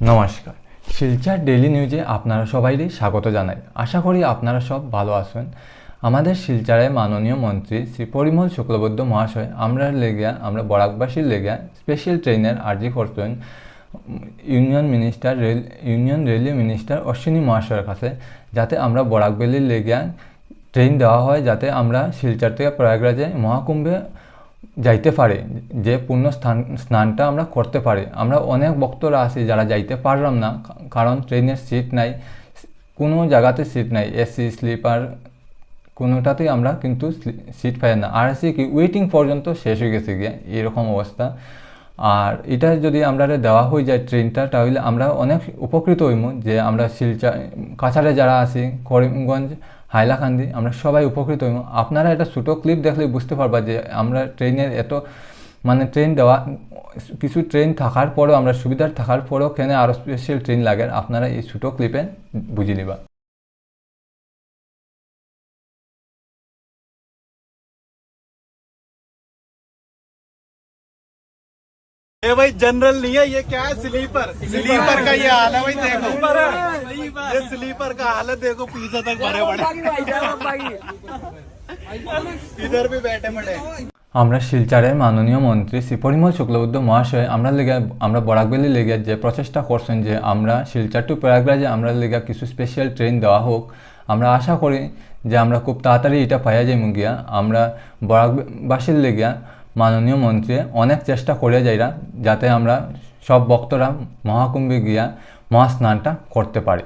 নমস্কার। শিলচর ডেইলি নিউজে আপনারা সবাইকে স্বাগত জানাই। আশা করি আপনারা সব ভালো আছেন। আমাদের শিলচরের মাননীয় মন্ত্রী শ্রী পরিমল শুক্লবৈদ্য মহাশয়, আমরা লেগিয়া, আমরা বরাকবাসীর লেগিয়া স্পেশাল ট্রেনের আর্জি করছেন union minister rail union railway minister Ashwini মহাশয়ের কাছে, যাতে আমরা বরাকবেলির লেগিয়া ট্রেন দেওয়া হয়, যাতে আমরা শিলচর থেকে প্রয়াগরাজে মহাকুম্ভে যাইতে পারে, যে পূর্ণ স্থান স্নানটা আমরা করতে পারি। আমরা অনেক ভক্তরা আছি যারা যাইতে পারলাম না কারণ ট্রেনের সিট নাই, কোনো জায়গাতে সিট নাই, এসি, স্লিপার, কোনোটাতেই আমরা কিন্তু সিট পাই না। আর আছে কি, ওয়েটিং পর্যন্ত শেষ হয়ে গেছে গিয়ে, এরকম অবস্থা। আর এটা যদি আমরা দেওয়া হয়ে যায় ট্রেনটা, তাহলে আমরা অনেক উপকৃত হইম যে আমরা শিলচা, কাছাড়ে যারা আছি, করিমগঞ্জ হাইলাকান্দি, আমরা সবাই উপকৃত এবং আপনারা এটা ছোটো ক্লিপ দেখলে বুঝতে পারবা যে আমরা ট্রেনের এত মানে ট্রেন দেওয়া, কিছু ট্রেন থাকার পরেও, আমরা সুবিধার থাকার পরেও কেন আরও স্পেশাল ট্রেন লাগে। আপনারা এই ছোটো ক্লিপে বুঝে নিবা। ये भाई जनरल नहीं है ये क्या है स्लीपर स्लीपर का ये हाल है भाई देखो ये स्लीपर का हाल है देखो पीछे तक भरे पड़े इधर भी बैठे पड़े আমরা শিলচরের মাননীয় মন্ত্রী শ্রী পরিমল শুক্লবুদ্ধ মহাশয় আমরা লেগে আমরা বরাকবেলি লেগে যে প্রচেষ্টা করছেন যে আমরা শিলচর টু প্রয়াগরাজে আমরা লেগে কিছু স্পেশাল ট্রেন দেওয়া হোক আমরা আশা করি যে আমরা খুব তাড়াতাড়ি এটা পাইয়া যাই গিয়া আমরা বরাকবাসীর লেগিয়া মাননীয় মন্ত্রী, অনেক চেষ্টা করে যাইরা যাতে আমরা সব ভক্তরা মহাকুম্ভে গিয়া মহাস্নানটা করতে পারি।